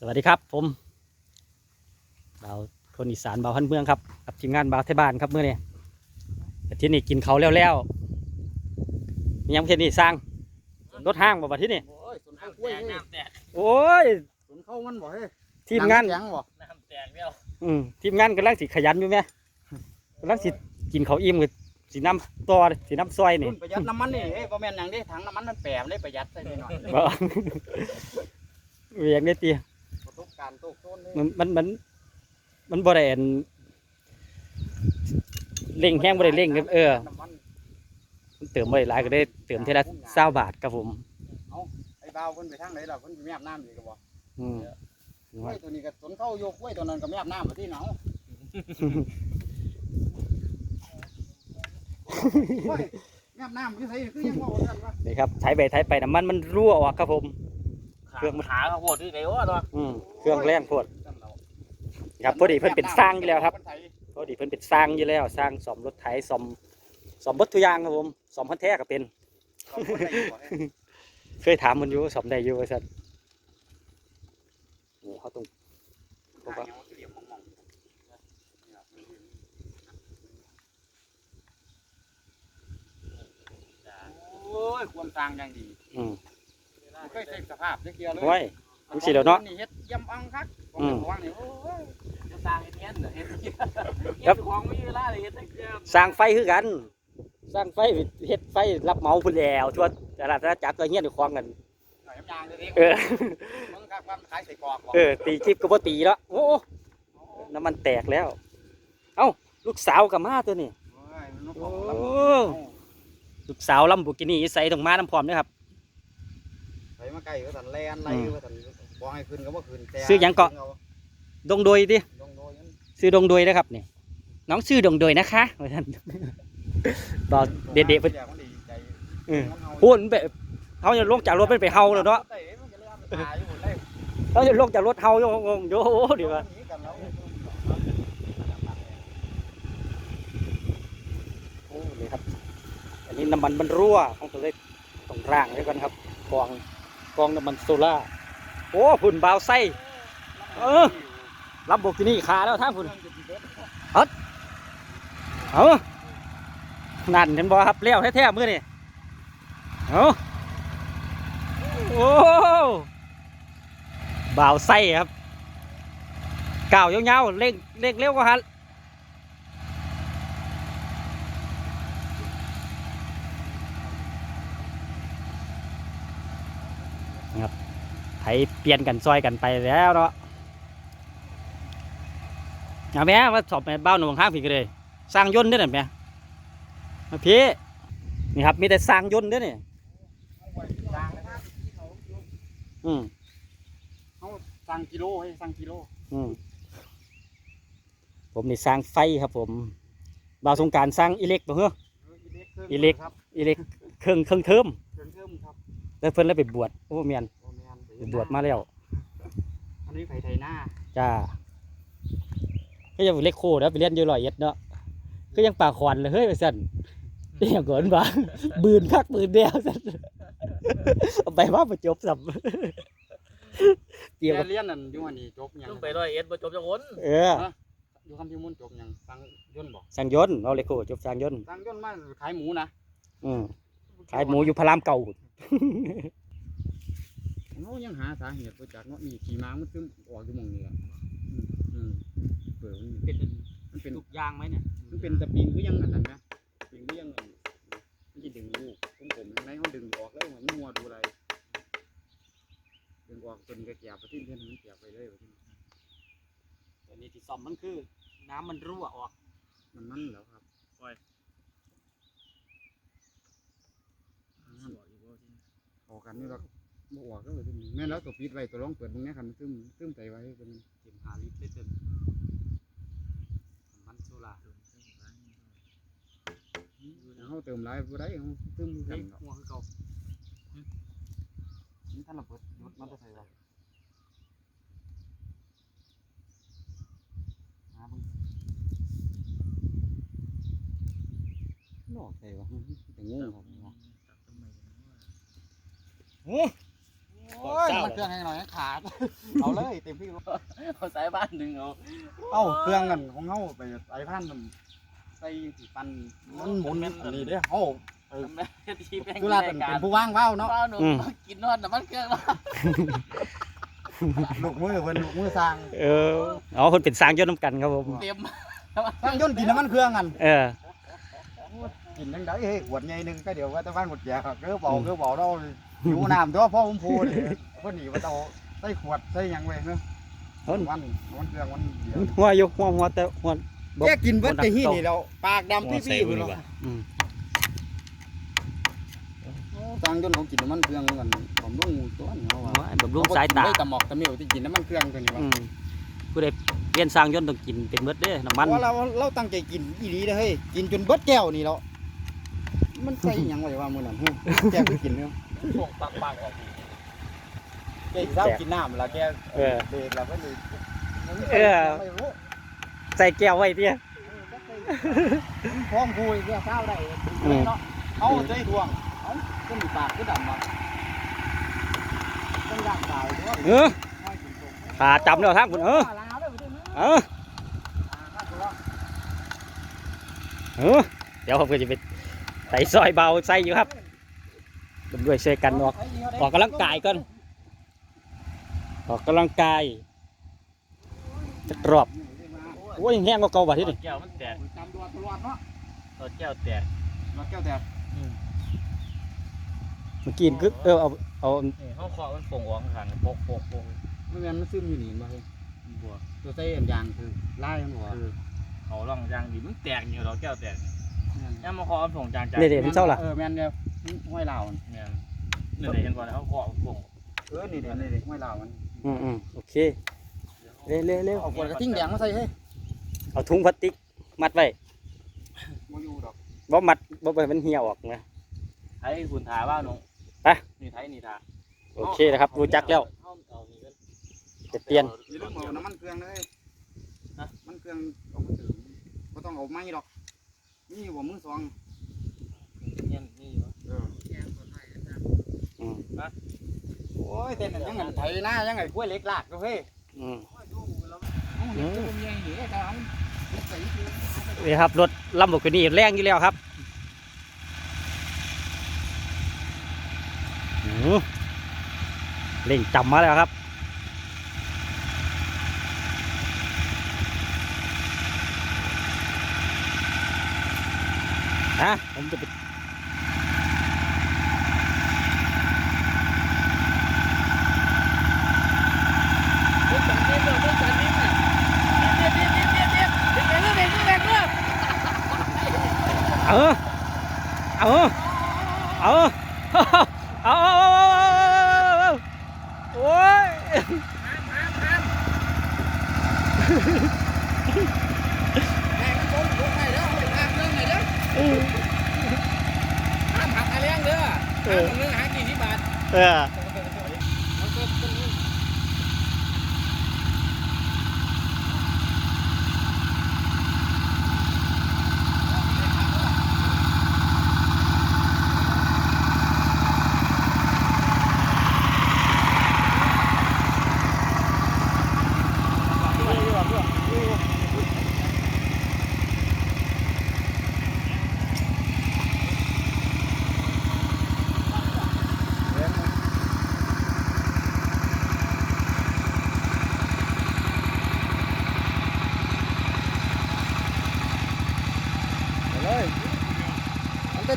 สวัสดีครับผมเราวคนอีสานบ่าวพันเมืองครับกับทีมงานบ่าวไทยบ้านครับเมื่อนี้แต่ที่นี่กินเขาวแล้วแล้วมียังเพียนี่สร้างรถห้างบ่บัดที่นี่โอ้ยสนข้าวกล้วยเฮ้ยโอ้ยสนข้าวมันบ่เฮ้ยทีมงานหนัแข็งบ่น้ำแตกแล้วอืมทีมงานกำลังสิขยันอยู่ไหมกำลังสิกินเขาวอิ่มกับสีน้ำต่อสีน้ำซอยนี่รุ่นประหยัดน้ำมันนี่เฮ้ยบ่แม่นหยังเด้ถังน้ำมันมันแปมเลยประหยัดใส่หน่อยบ่เวียงได้ตีประสบ การณ์โตกโซนเลยมันมันมันมันบ่ได้อันเร่งแห้งบ่ได้เร่งครับเออน้ำมันเติมบ่ได้หลายก็ได้เติมเท่าละเศร้าบาทครับผมไอ้บ่าวเพิ่นไปทางไหนล่ะเพิ่นไปแม่น้ำอีกก็บ่อืมกล้วยตัวนี้ก็สนข้าวโยกกล้วยตัวนั้นก็แม่น้ำมาที่หนาวกล้วยแม่น้ำอยู่ไสคือยังว่าว่าซั่นวะนี่ครับใช้ไปใช้ไปน้ำมันมันรั่วออกครับผม เครื่องมันขาข้าวโพดที่ไหนวะตัวอืมเครื่องแรงโพดซั่นเราครับพอดีเพิ่นเป็นสร้างอยู่แล้วครับเพิ่นไถพอดีเพิ่นเป็นสร้างอยู่แล้ว สร้างซ่อมรถไถซ่อมซ่อมเบดทุกอย่างครับผมซ่อมพันแท้ก็เป็นสองคนได้อยู่บ่เฮ้ยเคยถามมันอยู่ซ่อมได้อยู่ว่าซั่นโอ้เขาต้องผมว่าโอ้ยความต่างอย่างดี อืมบ่ เคยใส่สภาพจักเกียเลยโอ้ยจังสิแล้วเนาะ นี่เฮ็ดเยี่ยมอังคักผมอืมเป็นห่วงนี่โอ้ยจะสร้างเฮ็ดเงี้ยเฮ็ดเงี้ยครับของมีเวลาเลยเฮ็ดได้เกือบสร้างไฟคือกัน สร้างไฟเฮ็ดไฟรับเหมาพุ่นแล้วทั่วตลาดราชจักรก็เฮียนอยู่คลองกัน หน่อยน้ำยางเลยดิเออมึงครับความขายใส่กรอกบ่เออ ตีคลิปก็บ่ตีแล้วโอ้น้ำมันแตกแล้ว เอ้า ลูกสาวกับมาตัวนี้โอ้ยมันบ่โอ้พอแล้วลูกสาวลำบุกินี่ใส่ต้องมาน้ำพร้อมเด้อครับไป มาใกล้ก็สันแลนไรก็สันบ่ให้ขึ้นก็บ่ขึ้นแต่ซื้อหยังเกาะ ดงโดยดิดงโดยนั้นซื้อดงโดยนะครับนี่น้องชื่อดงโดยนะคะว่าท่านบอกเด็ดๆเพิ่น อยากมันดีใจเออมันเฮาพูดมันไปเขาจะลงจากรถมันไปเฮาแล้วเนาะเตมันจะเลื่อนไปตายอยู่ได้เขาจะลงจากรถเฮาโยงงโยเดี๋ยวว่า หนีกันแล้วโอ้นี่ครับ อันนี้น้ำมันมันรั่วต้องตัวเล็กต้องร่างไว้ก่อนครับกอง กองน้ำมันโซล่าโอ้พุ่นบาวไส้เออรับบุกินี่ขาแล้วท่างพุ่นเอานั่นเห็นบ่ครับเลี้ยวแท้ๆมือนี่เอาโอ้บาวไส้ครับก่าวยาวๆเร่งเร่งเร็วกว่าฮะครับไถ เปลี่ยนกันซอยกันไปแล้วเนาะเอาแม่มาสอบไปบ้านหนุ่มข้างผีกันเลย สร้างยนต์เด้วยนะแม่มาพี่นี่ครับมีแต่สร้างยนต์เด้วยนี่อืมสั่งกิโลให้สั่งกิโลอืมผมนี่สร้างไฟครับ ผมบ่าวสงกรารสร้างอิเล็กบ่เหรออิเล็กครับอิเล็กเครื่องเครื่องเทิมเครื่องเทิมครับแล้วเพิ่นเลยไปบวชโอ้เมียนโอ้แม่นไป บวชมาแล้วอันนี้ไผไทยหน้าจ้าก็ยังเล็กโคแล้วไปเรียนอยู่ร้อยเอ็ดเนาะก็ยังปากขวัญเลยเฮ้ยไปสั่นเรียกก่อนบ้าบืนคักบืนเดียวสั่นเอาไปว่าประจบสับเกี่ยวกับเรียนนั่นอยู่อันนี้จบหยังต้องไปร้อยเอ็ดบ่จบจักคนเอออยู่คำพิมุนจบหยังสั่งยนต์บ่สร้างยนต์เอาเลยโคจบสร้างยนต์สั่งยนต์มาขายหมูนะอืมขายหมูอยู่พระรามเก่า เขายังหาสาเหตุบ่จักเนาะนี่ขี่ม้ามันซึมออกอยู่หม่องนี้ล่ะอืมอืมเปิดมันเป็นมันเป็นลูกยางไหมเนี่ยมันเป็นตะปิงคือยังอันนั้นนะปิงคือยังอันมันจะดึงลูกผมผมยังไงเขาดึงออกแล้วมันมัวดูอะไรดึงออกจนกระแกบไปที่เพื่อนมันแกบไปเลยว่าที่อันนี้ที่ซ่อมมันคือ น้ำมันรั่วออก มันมันแล้วครับออกกันนี่เรา บ่ออกแล้วว่าที่นี่แม่นแล้วตัวปิดไว้ตัวร้องเปิดตรงนี้คันมันซึมซึมใจไว้เป็นเต็มหาลิตรได้เต็มมันโซล่าเขาเติมหลายบ่ได้เขาซึมกัเฮ้นยเนาะหัวคือเก่ามันท่านระเบิดรถมันจะใส่ไว้หาเบิ่งนอกใส่วะแต่งงครับโอ้ โอ้ยมันเครื่องให้หน่อยขาด เอาเลยเต็มที่เอาสายบ้านดึงเอาเอ้าเครื่องกันของเฮาไปไอ้พันมันใส่สิปันมันหมุนอันนี้เด้อเฮาทำไมทีแม่งคือลาเป็นเป็นผู้ว่างเว้าเนาะเป้าหนูกินนอนแต่มันเครื่องลูกมือเพิ่นลูกมือสร้าง เอออ๋อคนเป็นสร้างยนต์น้ำกันครับผมเต็มสร้างยนต์กินน้ำมันเครื่องกันเออกินจังไดเฮ้ยขวดใหญ่หนึงก็เดี๋ยวว่าแต่บ้านหมดแจกเด้อเบาเด้อเบาเรา อยู่น้ำตัวพ่อผมพูดนี่เพิ่นนี่ว่าเอาใส่ขวดใส่หยังไว้เนาะเพิ่นวันวันเครื่องวันเดียวหัวอยู่หัวหัวแต่หัวบ่แกกินเบิดแต่ฮี่นี่แล้วปากดำพี่พี่พุ่นเนาะอืมสร้างยนต์เขากินน้ำมันเครื่องกันบำรุงตัวนี่เขาว่าบำรุงสายตาได้ตะหมอกตะเหมียวที่กินน้ำมันเครื่องตัวนี้ว่าอืมผู้ใดเรียนสร้างยนต์ต้องกินเป็นเบิดเด้อน้ำมันเพราะเราเราตั้งใจกินอีหลีเด้อเฮ้ยกินจนเบิดแก้วนี่แล้วมันใส่หยังไว้ว่ามื้อนั้นเฮ้ยแกคือกินเนาะ ส่งปักปักออกแกสิเศร้ากินน้ำละแกเออ เบรกแล้วก็เลยเออ ไม่รู้ใส่แก้วไว้เตี้ย พร้อมคุยเพื่อเศร้าได้อืม เนาะเอาใจทวงเอาขึ้นปากขึ้นดำมาต้องย่างตายด้วยเออขาจำแล้วทางคุณเออเออเออ เดี๋ยวผมก็จะไปใส่ซอยเบาใส่อยู่ครับ ผมด้วยช่วยกันออกออกกำลังกายก่อนออกกำลังกายจะรอบโอ้ยยังแห้งกว่าเก่าบ่ที่นี่แก้วมันแตกจำตัวตลอดเนาะตัวแก้วแตกรถแก้วแตกเมื่อกี้คือเออเอาเอานี่ห้องคอมันโป่งออกข้างๆโปกโปกโปกไม่งั้นมันซึมอยู่นี่มาเลยบัวตัวเส้นยางคือไล่มันหัวคือเขาล่องยางดีมันแตกอยู่ดอกแก้วแตกย่ามาคอมันส่งจางจางเด็ดๆมันเศร้าล่ะเออแม่นเดียว ห้วยลาวเนี่ยนี่เลยเห็นก่อนเขาคอโป่งเออนี่เดี๋ยวนี่เดี๋ยวห้วยลาวมันอืมอืมโอเคเร็วเร็วเร็วเอาขวดกระทิ่งแดงมาใส่เฮ้ยเอาถุงพลาสติก มัดไว้มาอยู่ดอกบ่มัดบ่ไปมันเหี่ยวออกนะ ไทยคุณทาบ้าน้องไป นี่ไทยนี่ทาโอเคนะครับรู้จักแล้วเอานี่กันจะเปลี่ยนอย่าลืมเอาน้ำมันเครื่องเลยนะมันเครื่องเอามาถึงก็ต้องเอาไม้ดอกนี่บ่มือสองเนี่ยนี่วะ เออ อืม โอ้ยเต้นยังไงไถหน้ายังไงกล้วยเล็กลากเฮ้ยอืมเอาเห็นตัวเมียหนีแต่เอาใส่คือนี่ครับรถลัมโบกินี่แรงอยู่แล้วครับอืมเร่งจำมาแล้วครับฮะผมจะไป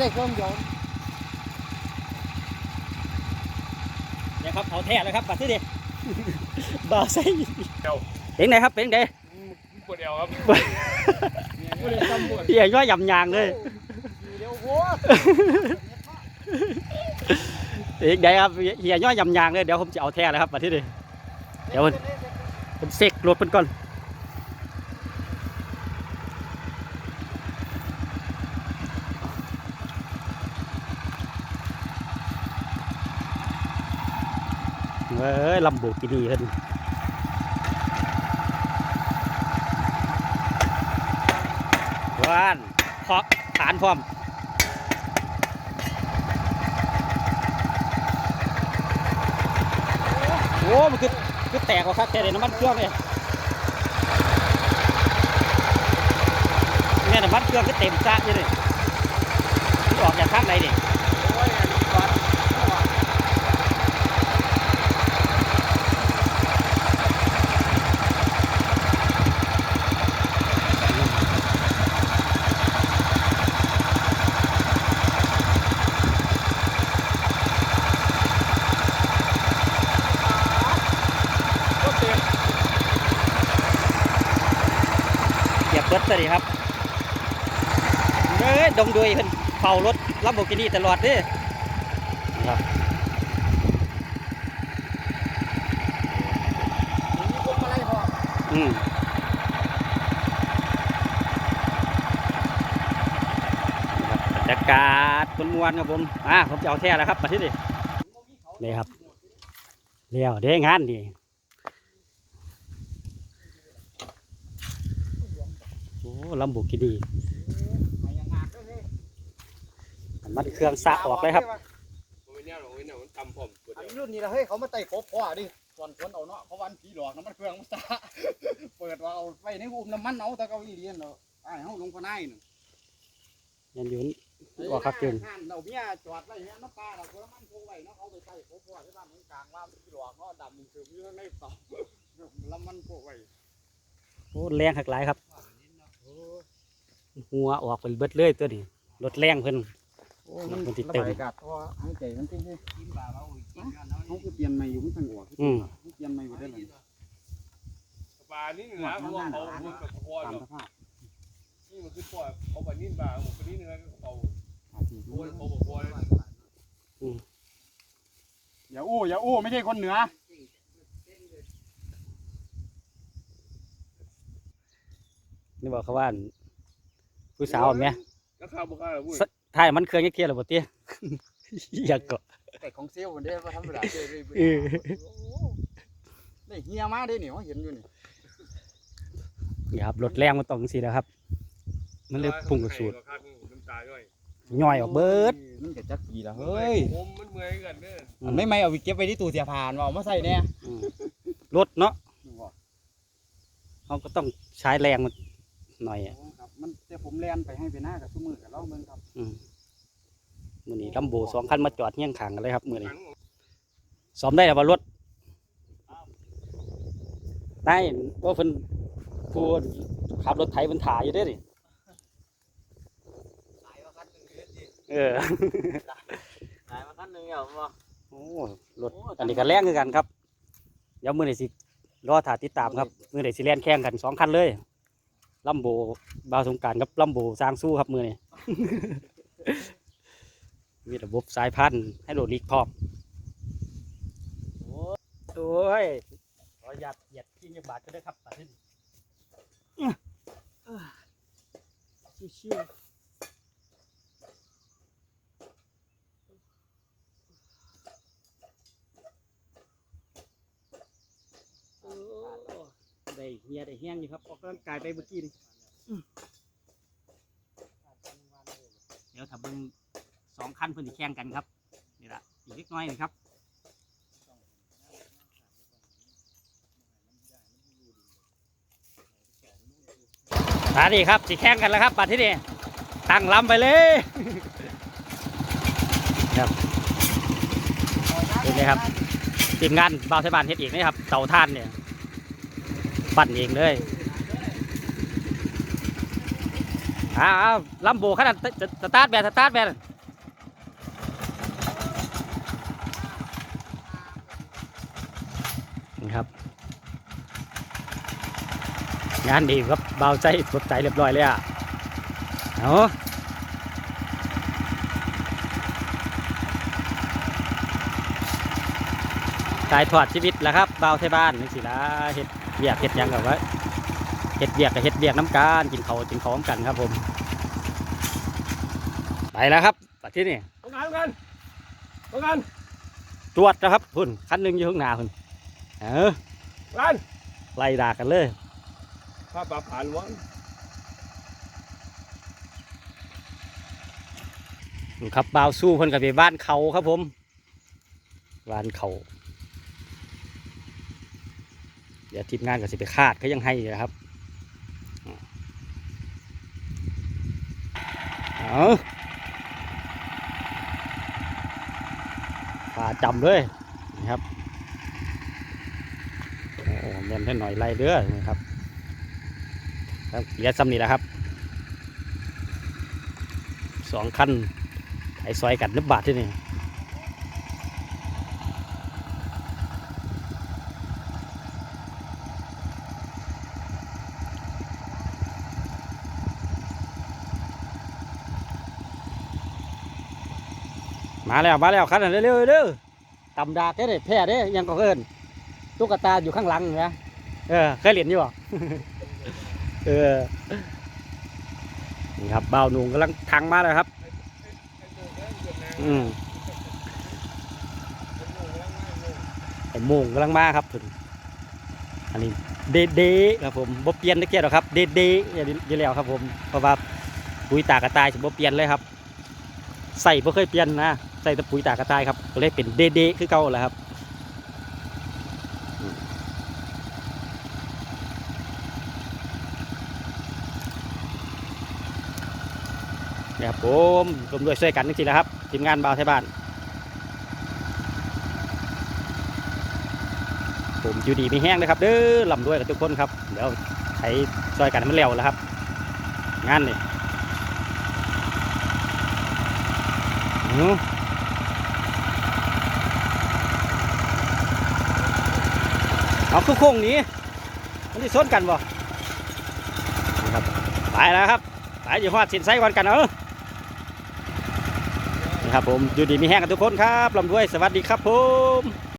ได้เครื่องยนต์เนี่ยครับเอาแท้เลยครับบัตรที่ดิบ่าวใส่เป็นไงครับเป็นไงปวดเอวครับไม่ได้ซ้ำหมดเฮียย่อยยำยางเลยเดี๋ยวโว้ยเป็นไงครับเฮียย่อยยำยางเลยเดี๋ยวผมจะเอาแท้เลยครับบัตรที่ดิเดี๋ยวผมผมเซ็กรถเพิ่นก่อน เอ้ยลำโบกินีเพิ่นว่านเพาะฐานพร้อมอ้มันคือคือแตกว่าคักแต่เดี๋ยวน้ำมันเครื่องเนี่ยเนี่ยน้ำมันเครื่องก็เต็มซะเลยออกจากข้างในนี่ยอันนี้ก่อนเอาว่ะ ก็เต็ม เหยียบเบิดซะดิครับเอ้ย ดงดุยเพิ่นเฝ้ารถลัมโบกินี่ตลอดเด้นะครับมีพวกอะไรพออืมบรรยากาศมวนๆครับผมอ่าผมจะเอาแท้แล้วครับมาที่นี่นี่ครับเลี้ยวเด้งานนี่โอ้ลำบุกินี มาอย่างงานด้วยเฮ้ย มันเครื่องสะออกเลยครับผมไม่แน่หรอกไม่แน่มันตำผมตัวอันเดียวนี้รุ่นนี้ละเฮ้ยเขามาไต่กบพ่อดิก่อนคนเอาเนาะเขาวันผีหลอกน้ำมันเครื่องมันซาเปิดว่าเอาไปในอุ้มน้ำมันเอาแตะเกาอีเดียนเนาะไอ้เฮาลงพนายน่ะยันอยืนออกครับเกินห้านเราเมียจอดไว้เนี้ยน้ำปลาเราน้ำมันคงไว้เนาะเขาไปไต่กบพ่อที่บ้านเมืองกลางว่าผีหลอกเนาะดำมันคืออยู่ข้างในต่อลำมันโกไว้โอ้แรงหักหลายครับหัวออกเป็นเบิดเลยตัวนี้รถแรงเพิ่นโอ้มันมันติดระเต็มบายอากาศเพราะว่าหายใจมันจริงๆกินปลาเรากินกันเนาะเขาคือเปลี่ยนใหม่อยู่มันตั้งออกอืมเขาเปลี่ยนใหม่อยู่ได้เลยปลานี่นะเพราะว่าเขามันกับพ่อตามเนาะสภาพนี่มันคือพ่อเขาปลานิ่มปลาหมดปลานิ่มนะเขาอาชีพโอ้ยเขาบอกพ่อเลยอย่าอู้อย่าอู้ไม่ใช่คนเหนือนี่บอกเขาว่าอั่นผู้สาวแม่แล้วข้าวบุกข้าวพูด ถ่ายมันเครื่องยังเคลียร์หรือเปล่าเตี้ยอยากเกาะแต่ของเซลล์มันได้มาทำเวลาเจอเลยเออได้เฮียมาได้นี่เขาเห็นอยู่นี่นี่ครับรถแรงมันต้องสินะครับ มันเลยพุ่งกระสูดน้ำตาด้วยย่อยออกเบิดมันจะจักปีละเฮ้เฮ้ยยผมมันเมื่อยกันเด้ออันไม่ไม่เอาไปเก็บไว้ที่ตู้เสียผ่านว่าเอามาใส่แน่อืมรถเนาะเขาก็ต้องใช้แรงมันหน่อยอะครับ มันแต่ผมแลนไปให้ไปหน้ากับซุ้มือกับเล่าเมืองครับอืมมือนี้ลัมโบสองคันมาจอดเฮี้ยงขางกันเลยครับมือนี้ซ้อมได้แล้วว่ารถได้ว่าเพิ่นผู้ขับรถไถเพิ่นถ่ายอยู่เด้อนี่ขายมาคันหนึ่งเดือนดิเออขายมาคันหนึ่งเหรอพ่อโอ้รถอันนี้ก็แรงคือกันครับ เดี๋ยวมือไหนสิรอถ่ายติดตามครับ มือไหนสิแล่นแข่งกันสองคันเลย ลัมโบบาวสงกรารกับลัมโบสร้างสู้ครับมือนี้มีระบบสายพันธุ์ให้โดดลีกพร้อมโอ้ยขอหยัดเหยียดขี้เงียบบาทก็ได้ครับตัดทิ้นชิวๆโอ้ ได้เฮียได้แห้งอยู่ครับออกกำลังกายไปเมื่อกี้นี่เดี๋ยวถ้าเบิ่งสองคันเพิ่นสิแข่งกันครับนี่ละอีกเล็กน้อยนี่ครับมาดิครับสิแข่งกันแล้วครับบัดที่นี่ตั้งลำไปเลยครับเห็นไหมครับทีมงานบ่าวไทยบ้านเฮ็ดเองนี่ครับเตาท่านเนี่ย ปั่นเองเลยอ้าวอ้าลำโบขนาดสตาร์ทแบบสตาร์ทแบบนี่ครับ งานดีครับเบาใจสดใจเรียบร้อยเลยอะเอาตายถอดชีวิตแล้วครับเบาไทบ้านนี่สิละเฮ็ด เบียกเฮ็ดหยังกับว่าเฮ็ดเบียกกับเฮ็ดเบียกน้ำการกินเขาวกินของกันครับผม ไปแล้วครับปัดที่นี่ทำงานทำงานทำงานตรวจนะครับพุ่นคันหนึ่งอยู่ข้างหน้าพุ่นเอองานไล่ด่ากันเลยข้าปลาผ่านวันดูครับบ่าวสู้เพิ่นกับไปบ้านเขาครับผมบ้านเขา เดี๋ยวทีมงานก็สิไปคาดเขายังให้อยู่นะครับเอาป่าจำเลยนะครับโอ้เมียนให้หน่อยไล่เด้อนะครับครับเหลือซ้ำนี่แหละครับสองคันไอ้ซอยกันนึบบาทที่นี่ มาแล้วมาแล้วคันนั้นเร็วๆเด้อตำดากเด้อแพ้เด้อยังก็เอินตุ๊กตาอยู่ข้างหลังนะเออเคยเรียนอยู่บ่เออนี่ครับบ่าวหนุ่งกำลังทางมาแล้วครับ อืมไอ้โมงกำลังมาครับผมอันนี้เดเดครับผมบ่เปลี่ยนตะเกียบหรอกครับ เดเดอยู่แล้วครับผมเพราะว่าปุ๋ยตากระต่ายสิบ่เปลี่ยนเลยครับ ใส่บ่เคยเปลี่ยนนะ ใส่ต่ปุ๋ยตากระต่ายครับก็เลยเป็นเดเดคือเก่าแหละครับเนี่ยครับผมรวมด้วยช่วยกันจริงๆแล้วครับทีมงานบ่าวไทยบ้านผมอยู่ดีมีแห้งนะครับเด้อลำด้วยกับทุกคนครับเดี๋ยวใช้ช่วยกันมันเร็วแล้วครับ งานนี่อืม เอาคือโค้งนี้มันที่ซ้นกันบ่ครับไปแล้วครับไปอยู่ฮอดสินไซก่อนกันเออนะครับผมอยู่ดีมีแห้งกันทุกคนครับลำด้วยสวัสดีครับผม